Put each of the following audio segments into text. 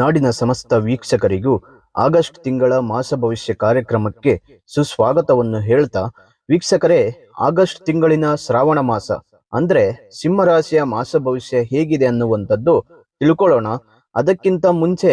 ನಾಡಿನ ಸಮಸ್ತ ವೀಕ್ಷಕರಿಗೂ ಆಗಸ್ಟ್ ತಿಂಗಳ ಮಾಸ ಭವಿಷ್ಯ ಕಾರ್ಯಕ್ರಮಕ್ಕೆ ಸುಸ್ವಾಗತವನ್ನು ಹೇಳ್ತಾ, ವೀಕ್ಷಕರೇ, ಆಗಸ್ಟ್ ತಿಂಗಳಿನ ಶ್ರಾವಣ ಮಾಸ ಅಂದ್ರೆ ಸಿಂಹರಾಶಿಯ ಮಾಸ ಭವಿಷ್ಯ ಹೇಗಿದೆ ಅನ್ನುವಂಥದ್ದು ತಿಳ್ಕೊಳ್ಳೋಣ. ಅದಕ್ಕಿಂತ ಮುಂಚೆ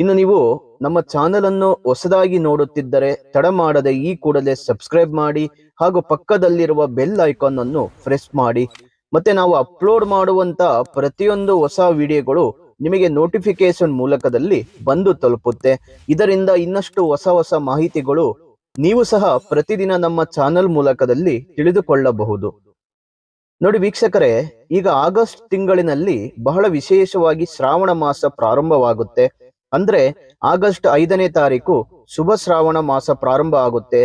ಇನ್ನು ನೀವು ನಮ್ಮ ಚಾನೆಲ್ ಅನ್ನು ಹೊಸದಾಗಿ ನೋಡುತ್ತಿದ್ದರೆ ತಡ ಮಾಡದೆ ಈ ಕೂಡಲೇ ಸಬ್ಸ್ಕ್ರೈಬ್ ಮಾಡಿ ಹಾಗೂ ಪಕ್ಕದಲ್ಲಿರುವ ಬೆಲ್ ಐಕಾನ್ ಅನ್ನು ಪ್ರೆಸ್ ಮಾಡಿ. ಮತ್ತೆ ನಾವು ಅಪ್ಲೋಡ್ ಮಾಡುವಂತ ಪ್ರತಿಯೊಂದು ಹೊಸ ವಿಡಿಯೋಗಳು ನಿಮಗೆ ನೋಟಿಫಿಕೇಶನ್ ಮೂಲಕದಲ್ಲಿ ಬಂದು ತಲುಪುತ್ತೆ. ಇದರಿಂದ ಇನ್ನಷ್ಟು ಹೊಸ ಹೊಸ ಮಾಹಿತಿಗಳು ನೀವು ಸಹ ಪ್ರತಿದಿನ ನಮ್ಮ ಚಾನೆಲ್ ಮೂಲಕದಲ್ಲಿ ತಿಳಿದುಕೊಳ್ಳಬಹುದು. ನೋಡಿ ವೀಕ್ಷಕರೇ, ಈಗ ಆಗಸ್ಟ್ ತಿಂಗಳಿನಲ್ಲಿ ಬಹಳ ವಿಶೇಷವಾಗಿ ಶ್ರಾವಣ ಮಾಸ ಪ್ರಾರಂಭವಾಗುತ್ತೆ. ಅಂದ್ರೆ ಆಗಸ್ಟ್ ಐದನೇ ತಾರೀಕು ಶುಭ ಶ್ರಾವಣ ಮಾಸ ಪ್ರಾರಂಭ ಆಗುತ್ತೆ.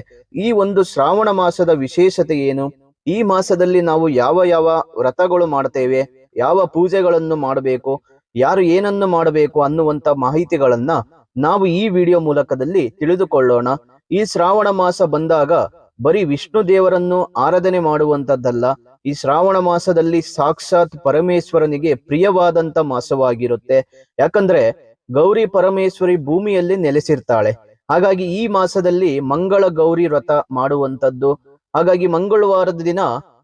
ಈ ಒಂದು ಶ್ರಾವಣ ಮಾಸದ ವಿಶೇಷತೆ ಏನು? ಈ ಮಾಸದಲ್ಲಿ ನಾವು ಯಾವ ಯಾವ ವ್ರತಗಳು ಮಾಡ್ತೇವೆ? ಯಾವ ಪೂಜೆಗಳನ್ನು ಮಾಡಬೇಕು? ಯಾರು ಏನನ್ನು ಮಾಡಬೇಕು ಅನ್ನುವಂತ ಮಾಹಿತಿಗಳನ್ನ ನಾವು ಈ ವಿಡಿಯೋ ಮೂಲಕದಲ್ಲಿ ತಿಳಿದುಕೊಳ್ಳೋಣ. ಈ ಶ್ರಾವಣ ಮಾಸ ಬಂದಾಗ ಬರೀ ವಿಷ್ಣು ದೇವರನ್ನು ಆರಾಧನೆ ಮಾಡುವಂತದ್ದಲ್ಲ, ಈ ಶ್ರಾವಣ ಮಾಸದಲ್ಲಿ ಸಾಕ್ಷಾತ್ ಪರಮೇಶ್ವರನಿಗೆ ಪ್ರಿಯವಾದಂತ ಮಾಸವಾಗಿರುತ್ತೆ. ಯಾಕಂದ್ರೆ ಗೌರಿ ಪರಮೇಶ್ವರಿ ಭೂಮಿಯಲ್ಲಿ ನೆಲೆಸಿರ್ತಾಳೆ. ಹಾಗಾಗಿ ಈ ಮಾಸದಲ್ಲಿ ಮಂಗಳ ಗೌರಿ ವ್ರತ ಮಾಡುವಂತದ್ದು ಹಾಗಾಗಿ ಮಂಗಳವಾರದ ದಿನ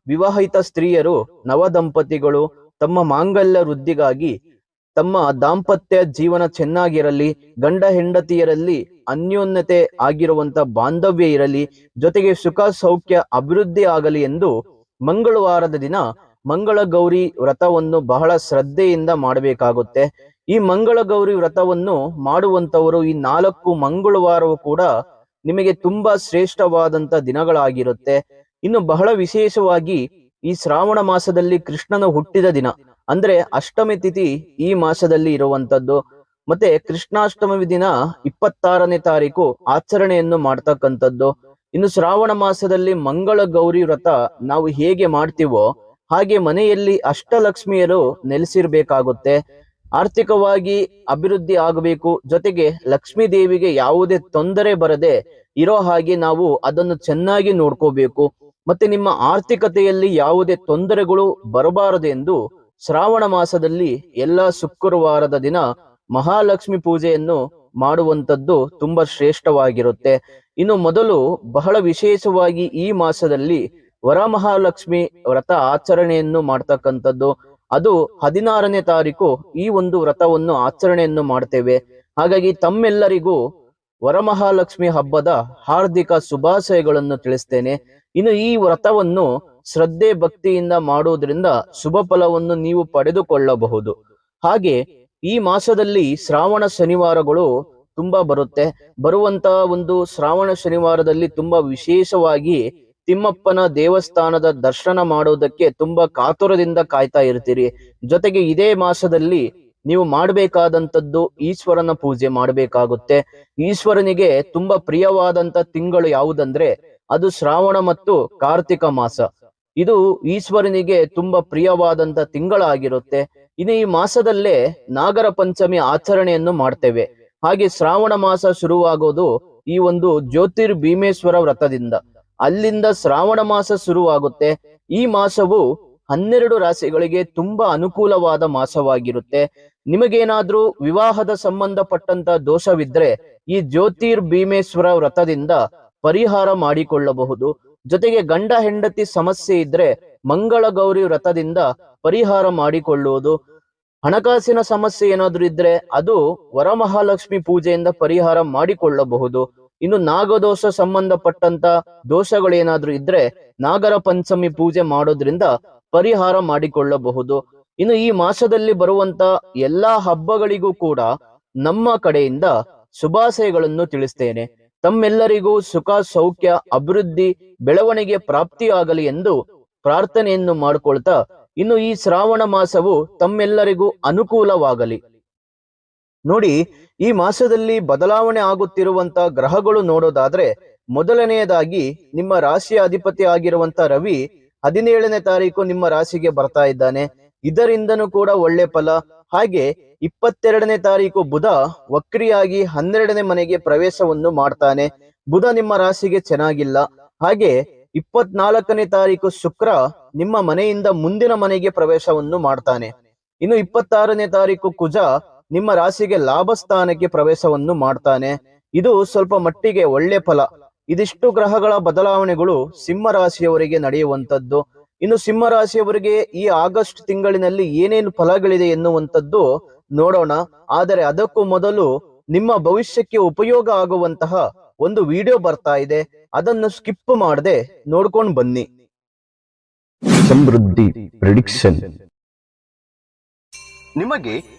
ವಿವಾಹಿತ ಸ್ತ್ರೀಯರು ನವ ದಂಪತಿಗಳು ತಮ್ಮ ಮಾಂಗಲ್ಯ ವೃದ್ಧಿಗಾಗಿ ತಮ್ಮ ದಾಂಪತ್ಯ ಜೀವನ ಚೆನ್ನಾಗಿರಲಿ, ಗಂಡ ಹೆಂಡತಿಯರಲ್ಲಿ ಅನ್ಯೋನ್ಯತೆ ಆಗಿರುವಂತ ಬಾಂಧವ್ಯ ಇರಲಿ, ಜೊತೆಗೆ ಸುಖ ಸೌಖ್ಯ ಅಭಿವೃದ್ಧಿ ಆಗಲಿ ಎಂದು ಮಂಗಳವಾರದ ದಿನ ಮಂಗಳ ಗೌರಿ ವ್ರತವನ್ನು ಬಹಳ ಶ್ರದ್ಧೆಯಿಂದ ಮಾಡಬೇಕಾಗುತ್ತೆ. ಈ ಮಂಗಳ ಗೌರಿ ವ್ರತವನ್ನು ಮಾಡುವಂತವರು ಈ ನಾಲ್ಕು ಮಂಗಳವಾರವೂ ಕೂಡ ನಿಮಗೆ ತುಂಬಾ ಶ್ರೇಷ್ಠವಾದಂತ ದಿನಗಳಾಗಿರುತ್ತೆ. ಇನ್ನು ಬಹಳ ವಿಶೇಷವಾಗಿ ಈ ಶ್ರಾವಣ ಮಾಸದಲ್ಲಿ ಕೃಷ್ಣನ ಹುಟ್ಟಿದ ದಿನ. ಅಂದ್ರೆ ಅಷ್ಟಮಿ ತಿಥಿ ಈ ಮಾಸದಲ್ಲಿ ಇರುವಂತದ್ದು ಮತ್ತೆ ಕೃಷ್ಣಾಷ್ಟಮಿ ದಿನ ಇಪ್ಪತ್ತಾರನೇ ತಾರೀಕು ಆಚರಣೆಯನ್ನು ಮಾಡ್ತಕ್ಕಂಥದ್ದು. ಇನ್ನು ಶ್ರಾವಣ ಮಾಸದಲ್ಲಿ ಮಂಗಳ ಗೌರಿ ವ್ರತ ನಾವು ಹೇಗೆ ಮಾಡ್ತೀವೋ ಹಾಗೆ ಮನೆಯಲ್ಲಿ ಅಷ್ಟಲಕ್ಷ್ಮಿಯರು ನೆಲೆಸಿರ್ಬೇಕಾಗುತ್ತೆ. ಆರ್ಥಿಕವಾಗಿ ಅಭಿವೃದ್ಧಿ ಆಗಬೇಕು. ಜೊತೆಗೆ ಲಕ್ಷ್ಮೀ ದೇವಿಗೆ ಯಾವುದೇ ತೊಂದರೆ ಬರದೆ ಇರೋ ಹಾಗೆ ನಾವು ಅದನ್ನು ಚೆನ್ನಾಗಿ ನೋಡ್ಕೋಬೇಕು. ಮತ್ತೆ ನಿಮ್ಮ ಆರ್ಥಿಕತೆಯಲ್ಲಿ ಯಾವುದೇ ತೊಂದರೆಗಳು ಬರಬಾರದೆಂದು ಶ್ರಾವಣ ಮಾಸದಲ್ಲಿ ಎಲ್ಲ ಶುಕ್ರವಾರದ ದಿನ ಮಹಾಲಕ್ಷ್ಮಿ ಪೂಜೆಯನ್ನು ಮಾಡುವಂತದ್ದು ತುಂಬಾ ಶ್ರೇಷ್ಠವಾಗಿರುತ್ತೆ. ಇನ್ನು ಮೊದಲು ಬಹಳ ವಿಶೇಷವಾಗಿ ಈ ಮಾಸದಲ್ಲಿ ವರಮಹಾಲಕ್ಷ್ಮಿ ವ್ರತ ಆಚರಣೆಯನ್ನು ಮಾಡ್ತಕ್ಕಂಥದ್ದು. ಅದು ಹದಿನಾರನೇ ತಾರೀಕು ಈ ಒಂದು ವ್ರತವನ್ನು ಆಚರಣೆಯನ್ನು ಮಾಡ್ತೇವೆ. ಹಾಗಾಗಿ ತಮ್ಮೆಲ್ಲರಿಗೂ ವರಮಹಾಲಕ್ಷ್ಮಿ ಹಬ್ಬದ ಹಾರ್ದಿಕ ಶುಭಾಶಯಗಳನ್ನು ತಿಳಿಸ್ತೇನೆ. ಇನ್ನು ಈ ವ್ರತವನ್ನು ಶ್ರದ್ಧೆ ಭಕ್ತಿಯಿಂದ ಮಾಡುವುದರಿಂದ ಶುಭ ಫಲವನ್ನು ನೀವು ಪಡೆದುಕೊಳ್ಳಬಹುದು. ಹಾಗೆ ಈ ಮಾಸದಲ್ಲಿ ಶ್ರಾವಣ ಶನಿವಾರಗಳು ತುಂಬಾ ಬರುತ್ತೆ. ಬರುವಂತಹ ಒಂದು ಶ್ರಾವಣ ಶನಿವಾರದಲ್ಲಿ ತುಂಬಾ ವಿಶೇಷವಾಗಿ ತಿಮ್ಮಪ್ಪನ ದೇವಸ್ಥಾನದ ದರ್ಶನ ಮಾಡೋದಕ್ಕೆ ತುಂಬಾ ಕಾತುರದಿಂದ ಕಾಯ್ತಾ ಇರ್ತೀರಿ. ಜೊತೆಗೆ ಇದೇ ಮಾಸದಲ್ಲಿ ನೀವು ಮಾಡಬೇಕಾದಂಥದ್ದು ಈಶ್ವರನ ಪೂಜೆ ಮಾಡಬೇಕಾಗುತ್ತೆ. ಈಶ್ವರನಿಗೆ ತುಂಬಾ ಪ್ರಿಯವಾದಂತ ತಿಂಗಳು ಯಾವುದಂದ್ರೆ ಅದು ಶ್ರಾವಣ ಮತ್ತು ಕಾರ್ತಿಕ ಮಾಸ. ಇದು ಈಶ್ವರನಿಗೆ ತುಂಬಾ ಪ್ರಿಯವಾದಂತ ತಿಂಗಳಾಗಿರುತ್ತೆ. ಇನ್ನು ಈ ಮಾಸದಲ್ಲೇ ನಾಗರ ಪಂಚಮಿ ಆಚರಣೆಯನ್ನು ಮಾಡ್ತೇವೆ. ಹಾಗೆ ಶ್ರಾವಣ ಮಾಸ ಶುರುವಾಗೋದು ಈ ಒಂದು ಜ್ಯೋತಿರ್ ಭೀಮೇಶ್ವರ ವ್ರತದಿಂದ. ಅಲ್ಲಿಂದ ಶ್ರಾವಣ ಮಾಸ ಶುರುವಾಗುತ್ತೆ. ಈ ಮಾಸವು ಹನ್ನೆರಡು ರಾಶಿಗಳಿಗೆ ತುಂಬಾ ಅನುಕೂಲವಾದ ಮಾಸವಾಗಿರುತ್ತೆ. ನಿಮಗೇನಾದ್ರೂ ವಿವಾಹದ ಸಂಬಂಧಪಟ್ಟಂತ ದೋಷವಿದ್ರೆ ಈ ಜ್ಯೋತಿರ್ ಭೀಮೇಶ್ವರ ವ್ರತದಿಂದ ಪರಿಹಾರ ಮಾಡಿಕೊಳ್ಳಬಹುದು. ಜೊತೆಗೆ ಗಂಡ ಹೆಂಡತಿ ಸಮಸ್ಯೆ ಇದ್ರೆ ಮಂಗಳ ಗೌರಿ ವ್ರತದಿಂದ ಪರಿಹಾರ ಮಾಡಿಕೊಳ್ಳುವುದು. ಹಣಕಾಸಿನ ಸಮಸ್ಯೆ ಏನಾದ್ರೂ ಇದ್ರೆ ಅದು ವರಮಹಾಲಕ್ಷ್ಮಿ ಪೂಜೆಯಿಂದ ಪರಿಹಾರ ಮಾಡಿಕೊಳ್ಳಬಹುದು. ಇನ್ನು ನಾಗದೋಷ ಸಂಬಂಧಪಟ್ಟಂತ ದೋಷಗಳು ಏನಾದ್ರೂ ಇದ್ರೆ ನಾಗರ ಪಂಚಮಿ ಪೂಜೆ ಮಾಡೋದ್ರಿಂದ ಪರಿಹಾರ ಮಾಡಿಕೊಳ್ಳಬಹುದು. ಇನ್ನು ಈ ಮಾಸದಲ್ಲಿ ಬರುವಂತ ಎಲ್ಲಾ ಹಬ್ಬಗಳಿಗೂ ಕೂಡ ನಮ್ಮ ಕಡೆಯಿಂದ ಶುಭಾಶಯಗಳನ್ನು ತಿಳಿಸ್ತೇನೆ. ತಮ್ಮೆಲ್ಲರಿಗೂ ಸುಖ, ಸೌಖ್ಯ, ಅಭಿವೃದ್ಧಿ, ಬೆಳವಣಿಗೆ ಪ್ರಾಪ್ತಿಯಾಗಲಿ ಎಂದು ಪ್ರಾರ್ಥನೆಯನ್ನು ಮಾಡಿಕೊಳ್ತಾ ಇನ್ನು ಈ ಶ್ರಾವಣ ಮಾಸವು ತಮ್ಮೆಲ್ಲರಿಗೂ ಅನುಕೂಲವಾಗಲಿ. ನೋಡಿ, ಈ ಮಾಸದಲ್ಲಿ ಬದಲಾವಣೆ ಆಗುತ್ತಿರುವಂತ ಗ್ರಹಗಳು ನೋಡೋದಾದ್ರೆ ಮೊದಲನೆಯದಾಗಿ ನಿಮ್ಮ ರಾಶಿಯ ಅಧಿಪತಿ ಆಗಿರುವಂತ ರವಿ ಹದಿನೇಳನೇ ತಾರೀಕು ನಿಮ್ಮ ರಾಶಿಗೆ ಬರ್ತಾ ಇದ್ದಾನೆ. ಇದರಿಂದನೂ ಕೂಡ ಒಳ್ಳೆ ಫಲ. ಹಾಗೆ ಇಪ್ಪತ್ತೆರಡನೇ ತಾರೀಕು ಬುಧ ವಕ್ರಿಯಾಗಿ ಹನ್ನೆರಡನೇ ಮನೆಗೆ ಪ್ರವೇಶವನ್ನು ಮಾಡ್ತಾನೆ. ಬುಧ ನಿಮ್ಮ ರಾಶಿಗೆ ಚೆನ್ನಾಗಿಲ್ಲ. ಹಾಗೆ ಇಪ್ಪತ್ನಾಲ್ಕನೇ ತಾರೀಕು ಶುಕ್ರ ನಿಮ್ಮ ಮನೆಯಿಂದ ಮುಂದಿನ ಮನೆಗೆ ಪ್ರವೇಶವನ್ನು ಮಾಡ್ತಾನೆ. ಇನ್ನು ಇಪ್ಪತ್ತಾರನೇ ತಾರೀಕು ಕುಜ ನಿಮ್ಮ ರಾಶಿಗೆ ಲಾಭ ಸ್ಥಾನಕ್ಕೆ ಪ್ರವೇಶವನ್ನು ಮಾಡ್ತಾನೆ. ಇದು ಸ್ವಲ್ಪ ಮಟ್ಟಿಗೆ ಒಳ್ಳೆ ಫಲ. ಇದಿಷ್ಟು ಗ್ರಹಗಳ ಬದಲಾವಣೆಗಳು ಸಿಂಹ ರಾಶಿಯವರಿಗೆ ನಡೆಯುವಂತದ್ದು ಇನ್ನು ಸಿಂಹ ರಾಶಿಯವರಿಗೆ ಈ ಆಗಸ್ಟ್ ತಿಂಗಳಿನಲ್ಲಿ ಏನೇನು ಫಲಗಳಿದೆ ಎನ್ನುವಂಥದ್ದು ನೋಡೋಣ. ಆದರೆ ಅದಕ್ಕೂ ಮೊದಲು ನಿಮ್ಮ ಭವಿಷ್ಯಕ್ಕೆ ಉಪಯೋಗ ಆಗುವಂತಹ ಒಂದು ವಿಡಿಯೋ ಬರ್ತಾ ಇದೆ. ಅದನ್ನು ಸ್ಕಿಪ್ ಮಾಡದೆ ನೋಡ್ಕೊಂಡು ಬನ್ನಿ. ಸಮೃದ್ಧಿ ಪ್ರಿಡಿಕ್ಷನ್. ನಿಮಗೆ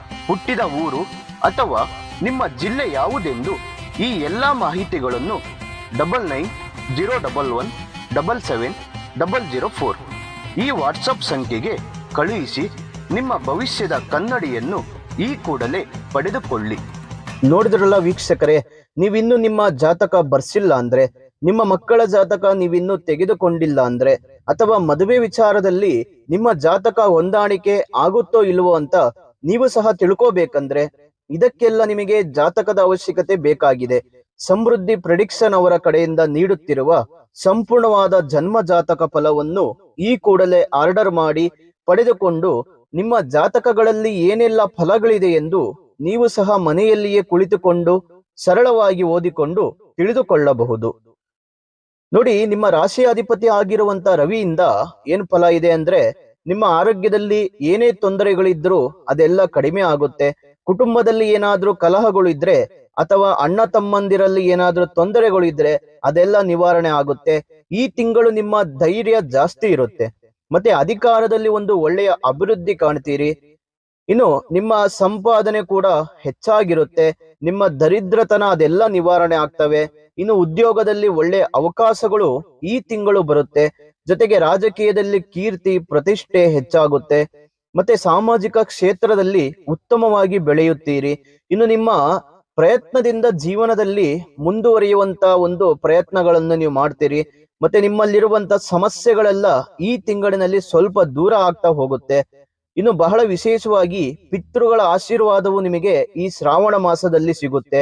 ಹುಟ್ಟಿದ ಊರು ಅಥವಾ ನಿಮ್ಮ ಜಿಲ್ಲೆ ಯಾವುದೆಂದು ಈ ಎಲ್ಲ ಮಾಹಿತಿಗಳನ್ನು double nine zero double one double seven double zero four ಈ ವಾಟ್ಸಪ್ ಸಂಖ್ಯೆಗೆ ಕಳುಹಿಸಿ ನಿಮ್ಮ ಭವಿಷ್ಯದ ಕನ್ನಡಿಯನ್ನು ಈ ಕೂಡಲೇ ಪಡೆದುಕೊಳ್ಳಿ. ನೋಡಿದ್ರಲ್ಲ ವೀಕ್ಷಕರೇ, ನೀವಿನ್ನು ನಿಮ್ಮ ಜಾತಕ ಬರ್ಸಿಲ್ಲ ಅಂದ್ರೆ, ನಿಮ್ಮ ಮಕ್ಕಳ ಜಾತಕ ನೀವಿನ್ನು ತೆಗೆದುಕೊಂಡಿಲ್ಲ ಅಂದ್ರೆ, ಅಥವಾ ಮದುವೆ ವಿಚಾರದಲ್ಲಿ ನಿಮ್ಮ ಜಾತಕ ಹೊಂದಾಣಿಕೆ ಆಗುತ್ತೋ ಇಲ್ವೋ ಅಂತ ನೀವು ಸಹ ತಿಳ್ಕೋಬೇಕಂದ್ರೆ ಇದಕ್ಕೆಲ್ಲ ನಿಮಗೆ ಜಾತಕದ ಅವಶ್ಯಕತೆ ಬೇಕಾಗಿದೆ. ಸಮೃದ್ಧಿ ಪ್ರೆಡಿಕ್ಷನ್ ಅವರ ಕಡೆಯಿಂದ ನೀಡುತ್ತಿರುವ ಸಂಪೂರ್ಣವಾದ ಜನ್ಮ ಜಾತಕ ಫಲವನ್ನು ಈ ಕೂಡಲೇ ಆರ್ಡರ್ ಮಾಡಿ ಪಡೆದುಕೊಂಡು ನಿಮ್ಮ ಜಾತಕಗಳಲ್ಲಿ ಏನೆಲ್ಲ ಫಲಗಳಿದೆ ಎಂದು ನೀವು ಸಹ ಮನೆಯಲ್ಲಿಯೇ ಕುಳಿತುಕೊಂಡು ಸರಳವಾಗಿ ಓದಿಕೊಂಡು ತಿಳಿದುಕೊಳ್ಳಬಹುದು. ನೋಡಿ, ನಿಮ್ಮ ರಾಶಿ ಅಧಿಪತಿ ಆಗಿರುವಂತ ರವಿಯಿಂದ ಏನ್ ಫಲ ಇದೆ ಅಂದ್ರೆ ನಿಮ್ಮ ಆರೋಗ್ಯದಲ್ಲಿ ಏನೇ ತೊಂದರೆಗಳಿದ್ರೂ ಅದೆಲ್ಲ ಕಡಿಮೆ ಆಗುತ್ತೆ. ಕುಟುಂಬದಲ್ಲಿ ಏನಾದ್ರೂ ಕಲಹಗಳು ಇದ್ರೆ ಅಥವಾ ಅಣ್ಣ ತಮ್ಮಂದಿರಲ್ಲಿ ಏನಾದ್ರೂ ತೊಂದರೆಗಳು ಇದ್ರೆ ಅದೆಲ್ಲ ನಿವಾರಣೆ ಆಗುತ್ತೆ. ಈ ತಿಂಗಳು ನಿಮ್ಮ ಧೈರ್ಯ ಜಾಸ್ತಿ ಇರುತ್ತೆ. ಮತ್ತೆ ಅಧಿಕಾರದಲ್ಲಿ ಒಂದು ಒಳ್ಳೆಯ ಅಭಿವೃದ್ಧಿ ಕಾಣ್ತೀರಿ. ಇನ್ನು ನಿಮ್ಮ ಸಂಪಾದನೆ ಕೂಡ ಹೆಚ್ಚಾಗಿರುತ್ತೆ. ನಿಮ್ಮ ದರಿದ್ರತನ ಅದೆಲ್ಲ ನಿವಾರಣೆ ಆಗ್ತವೆ. ಇನ್ನು ಉದ್ಯೋಗದಲ್ಲಿ ಒಳ್ಳೆ ಅವಕಾಶಗಳು ಈ ತಿಂಗಳು ಬರುತ್ತೆ. ಜೊತೆಗೆ ರಾಜಕೀಯದಲ್ಲಿ ಕೀರ್ತಿ, ಪ್ರತಿಷ್ಠೆ ಹೆಚ್ಚಾಗುತ್ತೆ. ಮತ್ತೆ ಸಾಮಾಜಿಕ ಕ್ಷೇತ್ರದಲ್ಲಿ ಉತ್ತಮವಾಗಿ ಬೆಳೆಯುತ್ತೀರಿ. ಇನ್ನು ನಿಮ್ಮ ಪ್ರಯತ್ನದಿಂದ ಜೀವನದಲ್ಲಿ ಮುಂದುವರಿಯುವಂತ ಒಂದು ಪ್ರಯತ್ನಗಳನ್ನು ನೀವು ಮಾಡ್ತೀರಿ. ಮತ್ತೆ ನಿಮ್ಮಲ್ಲಿರುವಂತ ಸಮಸ್ಯೆಗಳೆಲ್ಲ ಈ ತಿಂಗಳಿನಲ್ಲಿ ಸ್ವಲ್ಪ ದೂರ ಆಗ್ತಾ ಹೋಗುತ್ತೆ. ಇನ್ನು ಬಹಳ ವಿಶೇಷವಾಗಿ ಪಿತೃಗಳ ಆಶೀರ್ವಾದವು ನಿಮಗೆ ಈ ಶ್ರಾವಣ ಮಾಸದಲ್ಲಿ ಸಿಗುತ್ತೆ.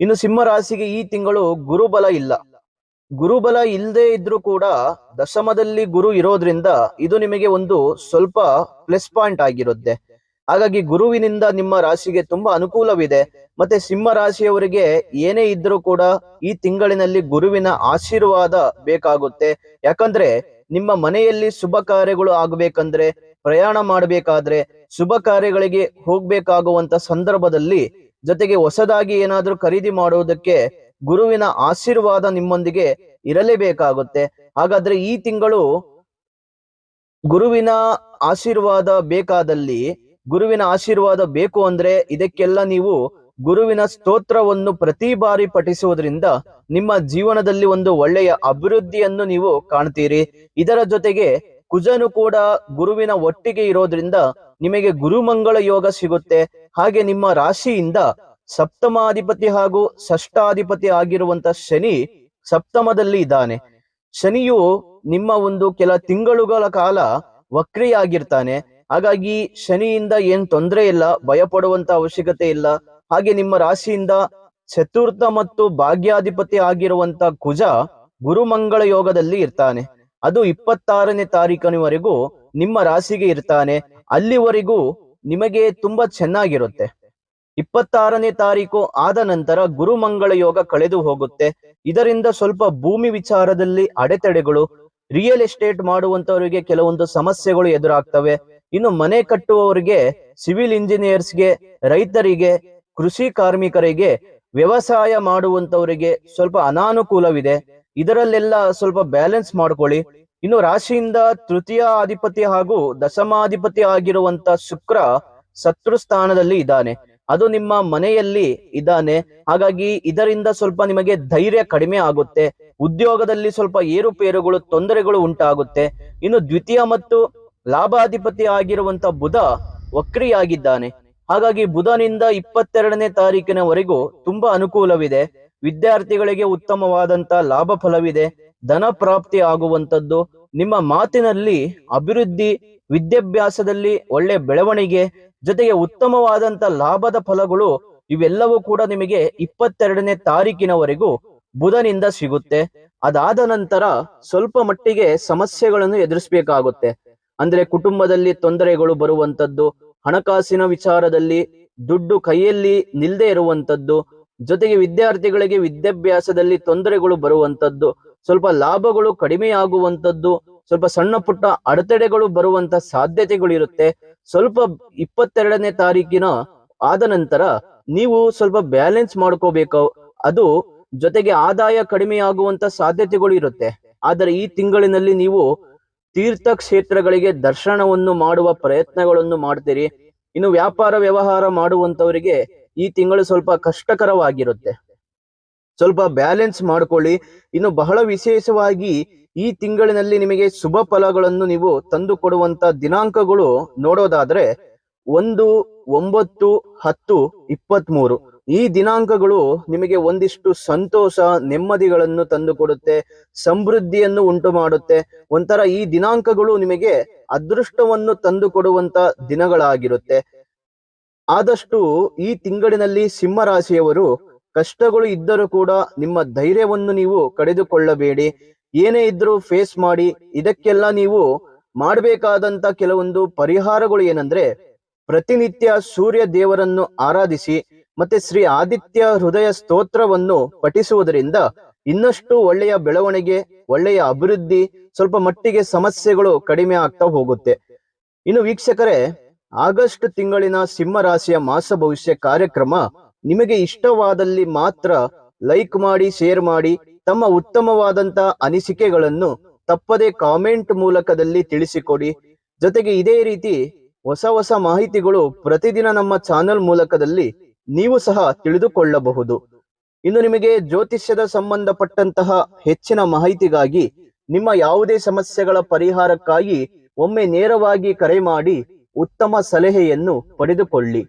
ಇನ್ನು ಸಿಂಹ ರಾಶಿಗೆ ಈ ತಿಂಗಳು ಗುರುಬಲ ಇಲ್ಲ. ಗುರುಬಲ ಇಲ್ಲದೆ ಇದ್ರೂ ಕೂಡ ದಶಮದಲ್ಲಿ ಗುರು ಇರೋದ್ರಿಂದ ಇದು ನಿಮಗೆ ಒಂದು ಸ್ವಲ್ಪ ಪ್ಲಸ್ ಪಾಯಿಂಟ್ ಆಗಿರುತ್ತೆ. ಹಾಗಾಗಿ ಗುರುವಿನಿಂದ ನಿಮ್ಮ ರಾಶಿಗೆ ತುಂಬಾ ಅನುಕೂಲವಿದೆ. ಮತ್ತೆ ಸಿಂಹ ರಾಶಿಯವರಿಗೆ ಏನೇ ಇದ್ರೂ ಕೂಡ ಈ ತಿಂಗಳಿನಲ್ಲಿ ಗುರುವಿನ ಆಶೀರ್ವಾದ ಬೇಕಾಗುತ್ತೆ. ಯಾಕಂದ್ರೆ ನಿಮ್ಮ ಮನೆಯಲ್ಲಿ ಶುಭ ಕಾರ್ಯಗಳು ಆಗ್ಬೇಕಂದ್ರೆ, ಪ್ರಯಾಣ ಮಾಡಬೇಕಾದ್ರೆ, ಶುಭ ಕಾರ್ಯಗಳಿಗೆ ಹೋಗ್ಬೇಕಾಗುವಂತ ಸಂದರ್ಭದಲ್ಲಿ ಜೊತೆಗೆ ಹೊಸದಾಗಿ ಏನಾದರೂ ಖರೀದಿ ಮಾಡುವುದಕ್ಕೆ ಗುರುವಿನ ಆಶೀರ್ವಾದ ನಿಮ್ಮೊಂದಿಗೆ ಇರಲೇಬೇಕಾಗುತ್ತೆ. ಹಾಗಾದ್ರೆ ಈ ತಿಂಗಳು ಗುರುವಿನ ಆಶೀರ್ವಾದ ಬೇಕಾದಲ್ಲಿ ಗುರುವಿನ ಆಶೀರ್ವಾದ ಬೇಕು ಅಂದ್ರೆ ಇದಕ್ಕೆಲ್ಲ ನೀವು ಗುರುವಿನ ಸ್ತೋತ್ರವನ್ನು ಪ್ರತಿ ಬಾರಿ ಪಠಿಸುವುದರಿಂದ ನಿಮ್ಮ ಜೀವನದಲ್ಲಿ ಒಂದು ಒಳ್ಳೆಯ ಅಭಿವೃದ್ಧಿಯನ್ನು ನೀವು ಕಾಣ್ತೀರಿ. ಇದರ ಜೊತೆಗೆ ಕುಜನು ಕೂಡ ಗುರುವಿನ ಒಟ್ಟಿಗೆ ಇರೋದ್ರಿಂದ ನಿಮಗೆ ಗುರುಮಂಗಳ ಯೋಗ ಸಿಗುತ್ತೆ. ಹಾಗೆ ನಿಮ್ಮ ರಾಶಿಯಿಂದ ಸಪ್ತಮಾಧಿಪತಿ ಹಾಗೂ ಷಷ್ಠಾಧಿಪತಿ ಆಗಿರುವಂತ ಶನಿ ಸಪ್ತಮದಲ್ಲಿ ಇದ್ದಾನೆ. ಶನಿಯು ನಿಮ್ಮ ಒಂದು ಕೆಲ ತಿಂಗಳುಗಳ ಕಾಲ ವಕ್ರಿಯಾಗಿರ್ತಾನೆ. ಹಾಗಾಗಿ ಶನಿಯಿಂದ ಏನ್ ತೊಂದರೆ ಇಲ್ಲ ಭಯ ಪಡುವಂತ ಅವಶ್ಯಕತೆ ಇಲ್ಲ. ಹಾಗೆ ನಿಮ್ಮ ರಾಶಿಯಿಂದ ಚತುರ್ಥ ಮತ್ತು ಭಾಗ್ಯಾಧಿಪತಿ ಆಗಿರುವಂತ ಕುಜ ಗುರುಮಂಗಳ ಯೋಗದಲ್ಲಿ ಇರ್ತಾನೆ. ಅದು ಇಪ್ಪತ್ತಾರನೇ ತಾರೀಕಿನವರೆಗೂ ನಿಮ್ಮ ರಾಶಿಗೆ ಇರ್ತಾನೆ. ಅಲ್ಲಿವರೆಗೂ ನಿಮಗೆ ತುಂಬಾ ಚೆನ್ನಾಗಿರುತ್ತೆ. ಇಪ್ಪತ್ತಾರನೇ ತಾರೀಕು ಆದ ನಂತರ ಗುರುಮಂಗಳ ಯೋಗ ಕಳೆದು ಹೋಗುತ್ತೆ. ಇದರಿಂದ ಸ್ವಲ್ಪ ಭೂಮಿ ವಿಚಾರದಲ್ಲಿ ಅಡೆತಡೆಗಳು ರಿಯಲ್ ಎಸ್ಟೇಟ್ ಮಾಡುವಂತವರಿಗೆ ಕೆಲವೊಂದು ಸಮಸ್ಯೆಗಳು ಎದುರಾಗ್ತವೆ. ಇನ್ನು ಮನೆ ಕಟ್ಟುವವರಿಗೆ ಸಿವಿಲ್ ಇಂಜಿನಿಯರ್ಸ್ಗೆ ರೈತರಿಗೆ, ಕೃಷಿ ಕಾರ್ಮಿಕರಿಗೆ, ವ್ಯವಸಾಯ ಮಾಡುವಂತವರಿಗೆ ಸ್ವಲ್ಪ ಅನಾನುಕೂಲವಿದೆ. ಇದರಲ್ಲೆಲ್ಲ ಸ್ವಲ್ಪ ಬ್ಯಾಲೆನ್ಸ್ ಮಾಡ್ಕೊಳ್ಳಿ. ಇನ್ನು ರಾಶಿಯಿಂದ ತೃತೀಯ ಅಧಿಪತಿ ಹಾಗೂ ದಶಮಾಧಿಪತಿ ಆಗಿರುವಂತ ಶುಕ್ರ ಶತ್ರು ಸ್ಥಾನದಲ್ಲಿ ಇದ್ದಾನೆ. ಅದು ನಿಮ್ಮ ಮನೆಯಲ್ಲಿ ಇದ್ದಾನೆ. ಹಾಗಾಗಿ ಇದರಿಂದ ಸ್ವಲ್ಪ ನಿಮಗೆ ಧೈರ್ಯ ಕಡಿಮೆ ಆಗುತ್ತೆ. ಉದ್ಯೋಗದಲ್ಲಿ ಸ್ವಲ್ಪ ಏರುಪೇರುಗಳು, ತೊಂದರೆಗಳು ಉಂಟಾಗುತ್ತೆ. ಇನ್ನು ದ್ವಿತೀಯ ಮತ್ತು ಲಾಭಾಧಿಪತಿ ಆಗಿರುವಂತ ಬುಧ ವಕ್ರಿಯಾಗಿದ್ದಾನೆ. ಹಾಗಾಗಿ ಬುಧನಿಂದ ಇಪ್ಪತ್ತೆರಡನೇ ತಾರೀಕಿನವರೆಗೂ ತುಂಬಾ ಅನುಕೂಲವಿದೆ. ವಿದ್ಯಾರ್ಥಿಗಳಿಗೆ ಉತ್ತಮವಾದಂತ ಲಾಭ ಫಲವಿದೆ. ಧನ ಪ್ರಾಪ್ತಿ ಆಗುವಂತದ್ದು ನಿಮ್ಮ ಮಾತಿನಲ್ಲಿ ಅಭಿವೃದ್ಧಿ, ವಿದ್ಯಾಭ್ಯಾಸದಲ್ಲಿ ಒಳ್ಳೆ ಬೆಳವಣಿಗೆ, ಜೊತೆಗೆ ಉತ್ತಮವಾದಂತ ಲಾಭದ ಫಲಗಳು ಇವೆಲ್ಲವೂ ಕೂಡ ನಿಮಗೆ ಇಪ್ಪತ್ತೆರಡನೇ ತಾರೀಕಿನವರೆಗೂ ಬುಧನಿಂದ ಸಿಗುತ್ತೆ. ಅದಾದ ನಂತರ ಸ್ವಲ್ಪ ಮಟ್ಟಿಗೆ ಸಮಸ್ಯೆಗಳನ್ನು ಎದುರಿಸಬೇಕಾಗುತ್ತೆ. ಅಂದ್ರೆ ಕುಟುಂಬದಲ್ಲಿ ತೊಂದರೆಗಳು ಬರುವಂತದ್ದು ಹಣಕಾಸಿನ ವಿಚಾರದಲ್ಲಿ ದುಡ್ಡು ಕೈಯಲ್ಲಿ ನಿಲ್ಲದೆ ಇರುವಂತದ್ದು ಜೊತೆಗೆ ವಿದ್ಯಾರ್ಥಿಗಳಿಗೆ ವಿದ್ಯಾಭ್ಯಾಸದಲ್ಲಿ ತೊಂದರೆಗಳು ಬರುವಂತದ್ದು ಸ್ವಲ್ಪ ಲಾಭಗಳು ಕಡಿಮೆಯಾಗುವಂತದ್ದು ಸ್ವಲ್ಪ ಸಣ್ಣ ಪುಟ್ಟ ಅಡೆತಡೆಗಳು ಬರುವಂತ ಸಾಧ್ಯತೆಗಳು ಇರುತ್ತೆ ಸ್ವಲ್ಪ ಇಪ್ಪತ್ತೆರಡನೇ ತಾರೀಕಿನ ಆದ ನಂತರ ನೀವು ಸ್ವಲ್ಪ ಬ್ಯಾಲೆನ್ಸ್ ಮಾಡ್ಕೋಬೇಕು. ಅದು ಜೊತೆಗೆ ಆದಾಯ ಕಡಿಮೆಯಾಗುವಂತ ಸಾಧ್ಯತೆಗಳು ಇರುತ್ತೆ. ಆದರೆ ಈ ತಿಂಗಳಿನಲ್ಲಿ ನೀವು ತೀರ್ಥ ಕ್ಷೇತ್ರಗಳಿಗೆ ದರ್ಶನವನ್ನು ಮಾಡುವ ಪ್ರಯತ್ನಗಳನ್ನು ಮಾಡ್ತೀರಿ. ಇನ್ನು ವ್ಯಾಪಾರ ವ್ಯವಹಾರ ಮಾಡುವಂತವರಿಗೆ ಈ ತಿಂಗಳು ಸ್ವಲ್ಪ ಕಷ್ಟಕರವಾಗಿರುತ್ತೆ. ಸ್ವಲ್ಪ ಬ್ಯಾಲೆನ್ಸ್ ಮಾಡ್ಕೊಳ್ಳಿ. ಇನ್ನು ಬಹಳ ವಿಶೇಷವಾಗಿ ಈ ತಿಂಗಳಿನಲ್ಲಿ ನಿಮಗೆ ಶುಭ ಫಲಗಳನ್ನು ನೀವು ತಂದು ಕೊಡುವಂತ ದಿನಾಂಕಗಳು ನೋಡೋದಾದ್ರೆ ಒಂದು, ಒಂಬತ್ತು, ಹತ್ತು ಇಪ್ಪತ್ತ್ ಮೂರು ಈ ದಿನಾಂಕಗಳು ನಿಮಗೆ ಒಂದಿಷ್ಟು ಸಂತೋಷ, ನೆಮ್ಮದಿಗಳನ್ನು ತಂದು ಕೊಡುತ್ತೆ ಸಮೃದ್ಧಿಯನ್ನು ಉಂಟು ಮಾಡುತ್ತೆ ಒಂಥರ ಈ ದಿನಾಂಕಗಳು ನಿಮಗೆ ಅದೃಷ್ಟವನ್ನು ತಂದುಕೊಡುವಂತ ದಿನಗಳಾಗಿರುತ್ತೆ. ಆದಷ್ಟು ಈ ತಿಂಗಳಿನಲ್ಲಿ ಸಿಂಹ ರಾಶಿಯವರು ಕಷ್ಟಗಳು ಇದ್ದರೂ ಕೂಡ ನಿಮ್ಮ ಧೈರ್ಯವನ್ನು ನೀವು ಕಳೆದುಕೊಳ್ಳಬೇಡಿ. ಏನೇ ಇದ್ರೂ ಫೇಸ್ ಮಾಡಿ. ಇದಕ್ಕೆಲ್ಲ ನೀವು ಮಾಡಬೇಕಾದಂತ ಕೆಲವೊಂದು ಪರಿಹಾರಗಳು ಏನಂದ್ರೆ ಪ್ರತಿನಿತ್ಯ ಸೂರ್ಯ ದೇವರನ್ನು ಆರಾಧಿಸಿ ಮತ್ತೆ ಶ್ರೀ ಆದಿತ್ಯ ಹೃದಯ ಸ್ತೋತ್ರವನ್ನು ಪಠಿಸುವುದರಿಂದ ಇನ್ನಷ್ಟು ಒಳ್ಳೆಯ ಬೆಳವಣಿಗೆ, ಒಳ್ಳೆಯ ಅಭಿವೃದ್ಧಿ, ಸ್ವಲ್ಪ ಮಟ್ಟಿಗೆ ಸಮಸ್ಯೆಗಳು ಕಡಿಮೆ ಆಗ್ತಾ ಹೋಗುತ್ತೆ. ಇನ್ನು ವೀಕ್ಷಕರೇ, ಆಗಸ್ಟ್ ತಿಂಗಳಿನ ಸಿಂಹ ರಾಶಿಯ ಮಾಸ ಭವಿಷ್ಯ ಕಾರ್ಯಕ್ರಮ ನಿಮಗೆ ಇಷ್ಟವಾದಲ್ಲಿ ಮಾತ್ರ ಲೈಕ್ ಮಾಡಿ, ಶೇರ್ ಮಾಡಿ, ತಮ್ಮ ಉತ್ತಮವಾದಂತ ಅನಿಸಿಕೆಗಳನ್ನು ತಪ್ಪದೆ ಕಾಮೆಂಟ್ ಮೂಲಕದಲ್ಲಿ ತಿಳಿಸಿಕೊಡಿ. ಜೊತೆಗೆ ಇದೇ ರೀತಿ ಹೊಸ ಹೊಸ ಮಾಹಿತಿಗಳು ಪ್ರತಿದಿನ ನಮ್ಮ ಚಾನೆಲ್ ಮೂಲಕದಲ್ಲಿ ನೀವು ಸಹ ತಿಳಿದುಕೊಳ್ಳಬಹುದು. ಇನ್ನು ನಿಮಗೆ ಜ್ಯೋತಿಷ್ಯದ ಸಂಬಂಧಪಟ್ಟಂತಹ ಹೆಚ್ಚಿನ ಮಾಹಿತಿಗಾಗಿ, ನಿಮ್ಮ ಯಾವುದೇ ಸಮಸ್ಯೆಗಳ ಪರಿಹಾರಕ್ಕಾಗಿ ಒಮ್ಮೆ ನೇರವಾಗಿ ಕರೆ ಮಾಡಿ ಉತ್ತಮ ಸಲಹೆಯನ್ನು ಪಡೆದುಕೊಳ್ಳಿ.